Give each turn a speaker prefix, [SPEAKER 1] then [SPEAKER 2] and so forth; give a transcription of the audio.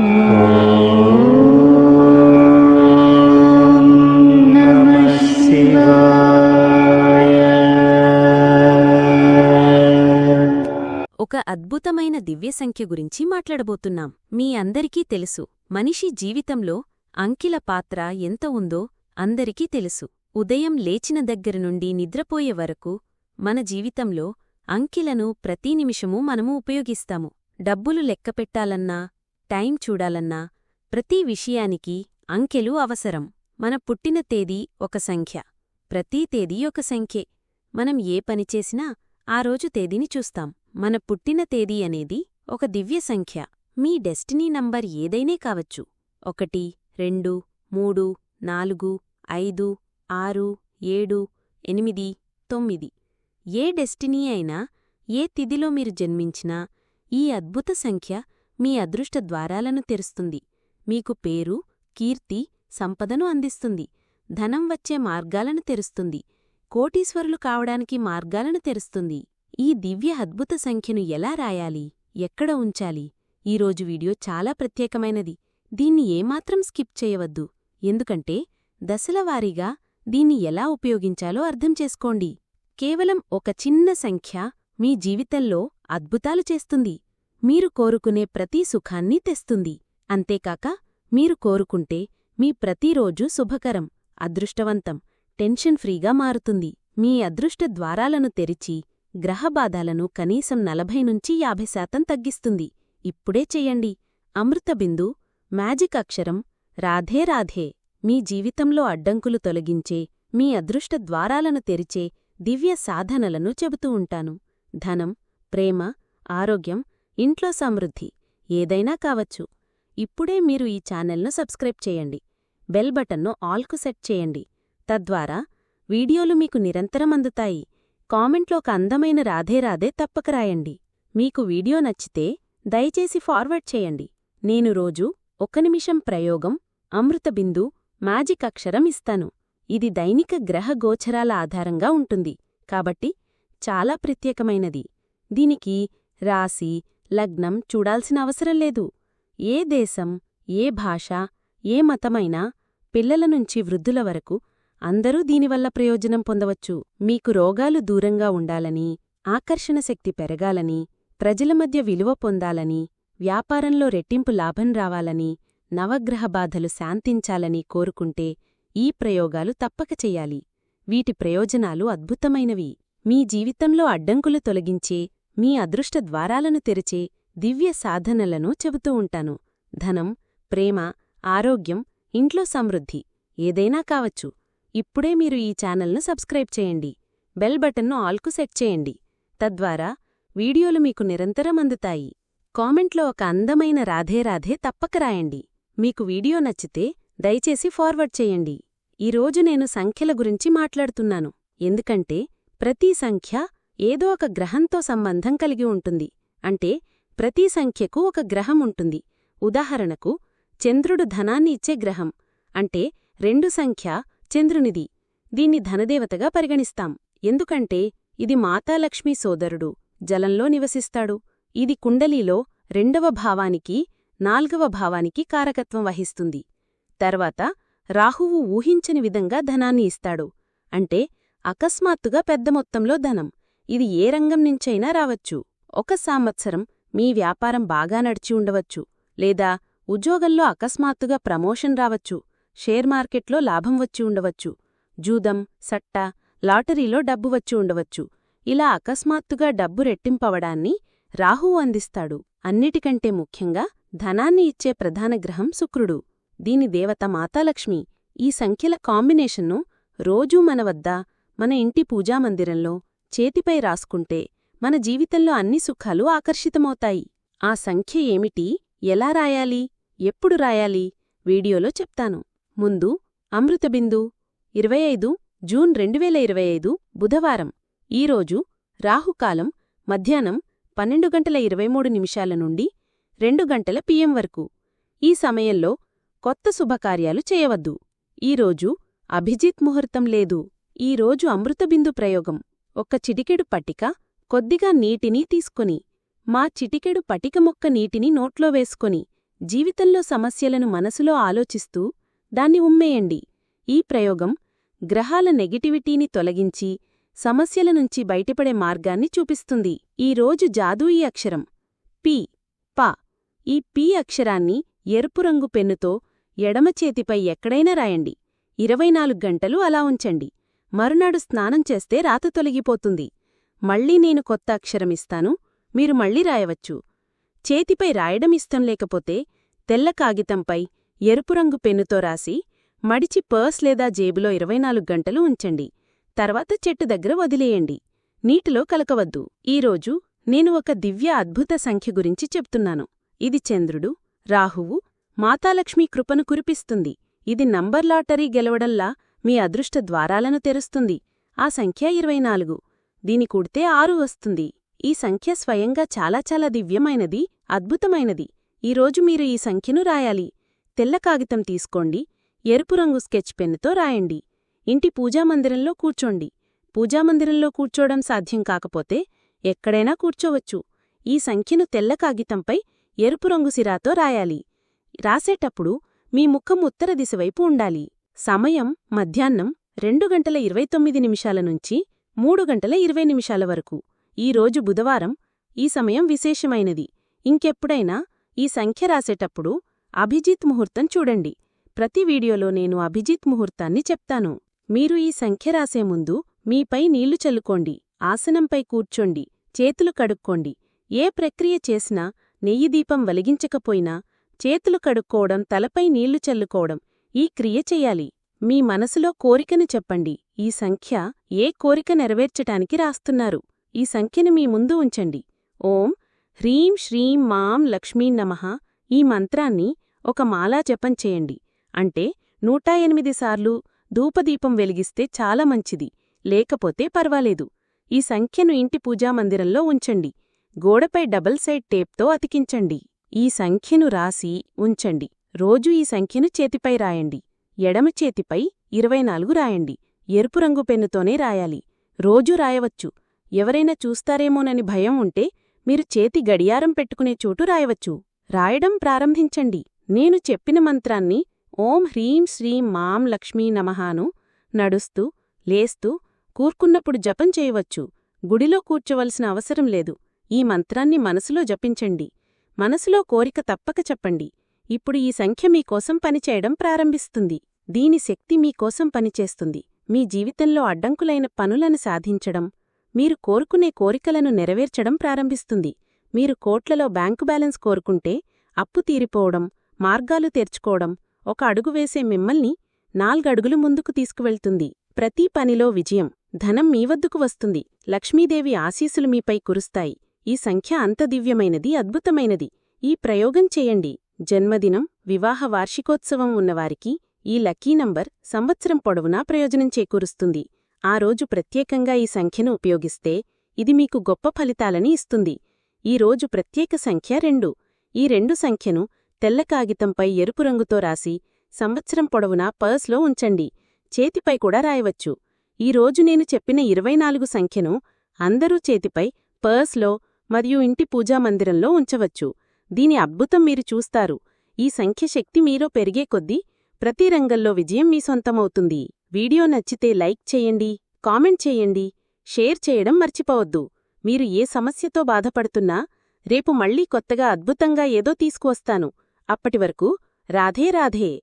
[SPEAKER 1] ఒక అద్భుతమైన దివ్య సంఖ్య గురించి మాట్లాడబోతున్నాం. మీ అందరికీ తెలుసు మనిషి జీవితంలో అంకిల పాత్ర ఎంత ఉందో అందరికీ తెలుసు. ఉదయం లేచిన దగ్గర నుండి నిద్రపోయే వరకు మన జీవితంలో అంకిలను ప్రతి నిమిషమూ మనము ఉపయోగిస్తాము. డబ్బులు లెక్కపెట్టాలన్నా టైం చూడాలన్నా ప్రతి విషయానికి అంకెలు అవసరం. మన పుట్టిన తేదీ ఒక సంఖ్య. ప్రతి తేదీ ఒక సంఖ్యే. మనం ఏ పని చేసినా ఆ రోజు తేదీని చూస్తాం. మన పుట్టిన తేదీ అనేది ఒక దివ్య సంఖ్య. మీ డెస్టినీ నంబర్ ఏదైనే కావచ్చు. ఒకటి రెండు మూడు నాలుగు ఐదు ఆరు ఏడు ఎనిమిది తొమ్మిది. ఏ డెస్టినీ అయినా ఏ తిథిలో మీరు జన్మించినా ఈ అద్భుత సంఖ్య మీ అదృష్ట ద్వారాలను తెరుస్తుంది. మీకు పేరు కీర్తి సంపదను అందిస్తుంది. ధనం వచ్చే మార్గాలను తెరుస్తుంది. కోటీశ్వరులు కావడానికి మార్గాలను తెరుస్తుంది. ఈ దివ్య అద్భుత సంఖ్యను ఎలా రాయాలి? ఎక్కడ ఉంచాలి? ఈరోజు వీడియో చాలా ప్రత్యేకమైనది. దీన్ని ఏమాత్రం స్కిప్ చేయవద్దు. ఎందుకంటే దశలవారీగా దీన్ని ఎలా ఉపయోగించాలో అర్థం చేసుకోండి. కేవలం ఒక చిన్న సంఖ్య మీ జీవితంలో అద్భుతాలు చేస్తుంది. మీరు కోరుకునే ప్రతి సుఖాన్ని తెస్తుంది. అంతేకాక మీరు కోరుకుంటే మీ ప్రతిరోజూ శుభకరం అదృష్టవంతం టెన్షన్ ఫ్రీగా మారుతుంది. మీ అదృష్ట ద్వారాలను తెరిచి గ్రహబాధాలను కనీసం నలభై నుంచి యాభై శాతం తగ్గిస్తుంది. ఇప్పుడే చెయ్యండి అమృతబిందు మ్యాజిక్ అక్షరం రాధే రాధే. మీ జీవితంలో అడ్డంకులు తొలగించే మీ అదృష్ట ద్వారాలను తెరిచే దివ్య సాధనలను చెబుతూ ఉంటాను. ధనం ప్రేమ ఆరోగ్యం ఇంట్లో సమృద్ధి ఏదైనా కావచ్చు. ఇప్పుడే మీరు ఈ ఛానల్ను సబ్స్క్రైబ్ చేయండి. బెల్ బటన్ను ఆల్కు సెట్ చేయండి. తద్వారా వీడియోలు మీకు నిరంతరం అందుతాయి. కామెంట్లో ఒక అందమైన రాధే రాధే తప్పక రాయండి. మీకు వీడియో నచ్చితే దయచేసి ఫార్వర్డ్ చేయండి. నేను రోజూ ఒక్క నిమిషం ప్రయోగం అమృతబిందు మ్యాజిక్ అక్షరం ఇస్తాను. ఇది దైనిక గ్రహ గోచరాల ఆధారంగా ఉంటుంది. కాబట్టి చాలా ప్రత్యేకమైనది. దీనికి రాశి లగ్నం చూడాల్సిన అవసరం లేదు. ఏ దేశం ఏ భాష ఏ మతమైనా పిల్లల నుంచి వృద్ధుల వరకు అందరూ దీనివల్ల ప్రయోజనం పొందవచ్చు. మీకు రోగాలు దూరంగా ఉండాలని ఆకర్షణ శక్తి పెరగాలని ప్రజల మధ్య విలువ పొందాలని వ్యాపారంలో రెట్టింపు లాభం రావాలని నవగ్రహ బాధలు శాంతించాలని కోరుకుంటే ఈ ప్రయోగాలు తప్పక చెయ్యాలి వీటి ప్రయోజనాలు అద్భుతమైనవి. మీ జీవితంలో అడ్డంకులు తొలగించే మీ అదృష్ట ద్వారాలను తెరిచే దివ్య సాధనలను చెబుతూ ఉంటాను. ధనం ప్రేమ ఆరోగ్యం ఇంట్లో సమృద్ధి ఏదైనా కావచ్చు. ఇప్పుడే మీరు ఈ ఛానల్ను సబ్స్క్రైబ్ చేయండి. బెల్ బటన్ను ఆల్కు సెట్ చేయండి. తద్వారా వీడియోలు మీకు నిరంతరం అందుతాయి. కామెంట్లో ఒక అందమైన రాధే రాధే తప్పక రాయండి. మీకు వీడియో నచ్చితే దయచేసి ఫార్వర్డ్ చేయండి. ఈరోజు నేను సంఖ్యల గురించి మాట్లాడుతున్నాను. ఎందుకంటే ప్రతి సంఖ్య ఏదో ఒక గ్రహంతో సంబంధం కలిగి ఉంటుంది. అంటే ప్రతి సంఖ్యకు ఒక గ్రహం ఉంటుంది. ఉదాహరణకు చంద్రుడు ధనాన్ని ఇచ్చే గ్రహం. అంటే రెండు సంఖ్య చంద్రునిది. దీన్ని ధనదేవతగా పరిగణిస్తాం. ఎందుకంటే ఇది మాతాలక్ష్మీ సోదరుడు. జలంలో నివసిస్తాడు. ఇది కుండలీలో రెండవ భావానికి నాల్గవ భావానికి కారకత్వం వహిస్తుంది. తర్వాత రాహువు ఊహించని విధంగా ధనాన్ని ఇస్తాడు. అంటే అకస్మాత్తుగా పెద్ద మొత్తంలో ధనం. ఇది ఏ రంగం నుంచైనా రావచ్చు. ఒక సంవత్సరం మీ వ్యాపారం బాగా నడిచి ఉండవచ్చు. లేదా ఉద్యోగంలో అకస్మాత్తుగా ప్రమోషన్ రావచ్చు. షేర్ మార్కెట్లో లాభం వచ్చి ఉండవచ్చు. జూదం సట్ట లాటరీలో డబ్బు వచ్చి ఉండవచ్చు. ఇలా అకస్మాత్తుగా డబ్బు రెట్టింపవడాన్ని రాహువు అందిస్తాడు. అన్నిటికంటే ముఖ్యంగా ధనాన్ని ఇచ్చే ప్రధాన గ్రహం శుక్రుడు. దీని దేవత మాతాలక్ష్మి. ఈ సంఖ్యల కాంబినేషన్ను రోజూ మన వద్ద మన ఇంటి పూజామందిరంలో చేతిపై రాసుకుంటే మన జీవితంలో అన్ని సుఖాలు ఆకర్షితమవుతాయి. ఆ సంఖ్య ఏమిటి? ఎలా రాయాలి? ఎప్పుడు రాయాలి? వీడియోలో చెప్తాను. ముందు అమృతబిందు ఇరవై ఐదు జూన్ రెండువేల ఇరవై ఐదు బుధవారం. ఈరోజు రాహుకాలం మధ్యాహ్నం పన్నెండు గంటల ఇరవై మూడు నిమిషాల నుండి రెండు గంటల పిఎం వరకు. ఈ సమయంలో కొత్త శుభకార్యాలు చేయవద్దు. ఈరోజు అభిజిత్ ముహూర్తం లేదు. ఈరోజు అమృతబిందు ప్రయోగం. ఒక్క చిటికెడు పటిక కొద్దిగా నీటిని తీసుకొని మా చిటికెడు పటిక మొక్క నీటిని నోట్లో వేసుకొని జీవితంలో సమస్యలను మనసులో ఆలోచిస్తూ దాన్ని ఉమ్మేయండి. ఈ ప్రయోగం గ్రహాల నెగటివిటీని తొలగించి సమస్యల నుంచి బయటపడే మార్గాన్ని చూపిస్తుంది. ఈ రోజు జాదూయి అక్షరం. పి. ప. ఈ పి అక్షరాన్ని ఎరుపు రంగు పెన్నుతో ఎడమ చేతిపై ఎక్కడైనా రాయండి. ఇరవై నాలుగు గంటలు అలా ఉంచండి. మరునాడు స్నానం చేస్తే రాత తొలగిపోతుంది. మళ్ళీ నేను కొత్త అక్షరమిస్తాను మీరు మళ్ళీ రాయవచ్చు. చేతిపై రాయడం ఇష్టం లేకపోతే తెల్ల కాగితంపై ఎరుపు రంగు పెన్నుతో రాసి మడిచి పర్స్ లేదా జేబులో ఇరవై నాలుగు గంటలు ఉంచండి. తర్వాత చెట్టు దగ్గర వదిలేయండి. నీటిలో కలకవద్దు. ఈరోజు నేను ఒక దివ్య అద్భుత సంఖ్య గురించి చెప్తున్నాను. ఇది చంద్రుడు రాహువు మాతాలక్ష్మీ కృపను కురిపిస్తుంది. ఇది నంబర్ లాటరీ గెలవడంలా మీ అదృష్ట ద్వారాలను తెరుస్తుంది. ఆ సంఖ్య ఇరవై నాలుగు దీని కూడితే ఆరు వస్తుంది. ఈ సంఖ్య స్వయంగా చాలా చాలా దివ్యమైనది అద్భుతమైనది. ఈరోజు మీరు ఈ సంఖ్యను రాయాలి. తెల్ల కాగితం తీసుకోండి. ఎరుపు రంగు స్కెచ్ పెన్నుతో రాయండి. ఇంటి పూజామందిరంలో కూర్చోండి. పూజామందిరంలో కూర్చోవడం సాధ్యం కాకపోతే ఎక్కడైనా కూర్చోవచ్చు. ఈ సంఖ్యను తెల్ల కాగితంపై ఎరుపు రంగు సిరాతో రాయాలి. రాసేటప్పుడు మీ ముఖం ఉత్తర దిశవైపు ఉండాలి. సమయం మధ్యాహ్నం రెండు గంటల ఇరవై తొమ్మిది నిమిషాల నుంచి మూడు గంటల ఇరవై నిమిషాల వరకు. ఈ రోజు బుధవారం ఈ సమయం విశేషమైనది. ఇంకెప్పుడైనా ఈ సంఖ్య రాసేటప్పుడు అభిజిత్ ముహూర్తం చూడండి. ప్రతి వీడియోలో నేను అభిజిత్ ముహూర్తాన్ని చెప్తాను. మీరు ఈ సంఖ్య రాసే ముందు మీపై నీళ్ళు చల్లుకోండి. ఆసనంపై కూర్చోండి. చేతులు కడుక్కోండి. ఏ ప్రక్రియ చేసినా నెయ్యి దీపం వెలిగించకపోయినా చేతులు కడుక్కోవడం తలపై నీళ్ళు చల్లుకోవడం ఈ క్రియ చెయ్యాలి మీ మనసులో కోరికను చెప్పండి. ఈ సంఖ్య ఏ కోరిక నెరవేర్చటానికి రాస్తున్నారు. ఈ సంఖ్యను మీ ముందు ఉంచండి. ఓం హ్రీం శ్రీం మాం లక్ష్మీ నమః. ఈ మంత్రాన్ని ఒక మాలా జపం చేయండి. అంటే నూట ఎనిమిది సార్లు ధూపదీపం వెలిగిస్తే చాలా మంచిది. లేకపోతే పర్వాలేదు. ఈ సంఖ్యను ఇంటి పూజామందిరంలో ఉంచండి. గోడపై డబల్ సైడ్ టేప్తో అతికించండి. ఈ సంఖ్యను రాసి ఉంచండి. రోజూ ఈ సంఖ్యను చేతిపై రాయండి. ఎడమ చేతిపై ఇరవై నాలుగు రాయండి. ఎరుపు రంగు పెన్నుతోనే రాయాలి. రోజూ రాయవచ్చు. ఎవరైనా చూస్తారేమోనని భయం ఉంటే మీరు చేతి గడియారం పెట్టుకునే చోటు రాయవచ్చు. రాయడం ప్రారంభించండి. నేను చెప్పిన మంత్రాన్ని ఓం హ్రీం శ్రీం మాం లక్ష్మీ నమహాను నడుస్తూ లేస్తూ కూర్కున్నప్పుడు జపం చేయవచ్చు. గుడిలో కూర్చోవలసిన అవసరం లేదు. ఈ మంత్రాన్ని మనసులో జపించండి. మనసులో కోరిక తప్పక చెప్పండి. ఇప్పుడు ఈ సంఖ్య మీకోసం పనిచేయడం ప్రారంభిస్తుంది. దీని శక్తి మీకోసం పనిచేస్తుంది. మీ జీవితంలో అడ్డంకులైన పనులను సాధించడం మీరు కోరుకునే కోరికలను నెరవేర్చడం ప్రారంభిస్తుంది. మీరు కోట్లలో బ్యాంకు బ్యాలెన్స్ కోరుకుంటే అప్పు తీరిపోవడం మార్గాలు తెరుచుకోవడం ఒక అడుగు వేసే మిమ్మల్ని నాల్గడుగులు ముందుకు తీసుకువెళ్తుంది. ప్రతి పనిలో విజయం ధనం మీ వద్దకు వస్తుంది. లక్ష్మీదేవి ఆశీసులు మీపై కురుస్తాయి. ఈ సంఖ్య అంత దివ్యమైనది అద్భుతమైనది. ఈ ప్రయోగం చేయండి. జన్మదినం వివాహ వార్షికోత్సవం ఉన్నవారికి ఈ లక్కీ నంబర్ సంవత్సరం పొడవునా ప్రయోజనం చేకూరుస్తుంది. ఆ రోజు ప్రత్యేకంగా ఈ సంఖ్యను ఉపయోగిస్తే ఇది మీకు గొప్ప ఫలితాలని ఇస్తుంది. ఈ రోజు ప్రత్యేక సంఖ్య రెండు. ఈ రెండు సంఖ్యను తెల్ల కాగితంపై ఎరుపు రంగుతో రాసి సంవత్సరం పొడవునా పర్స్లో ఉంచండి. చేతిపై కూడా రాయవచ్చు. ఈ రోజు నేను చెప్పిన ఇరవై నాలుగు సంఖ్యను అందరూ చేతిపై పర్స్లో మరియు ఇంటి పూజామందిరంలో ఉంచవచ్చు. దీని అద్భుతం మీరు చూస్తారు. ఈ సంఖ్య శక్తి మీలో పెరిగే కొద్దీ ప్రతి రంగంలో విజయం మీ సొంతమవుతుంది. వీడియో నచ్చితే లైక్ చేయండి కామెంట్ చేయండి షేర్ చేయడం మర్చిపోవద్దు. మీరు ఏ సమస్యతో బాధపడుతున్నా రేపు మళ్ళీ కొత్తగా అద్భుతంగా ఏదో తీసుకువస్తాను. అప్పటివరకు రాధే రాధే.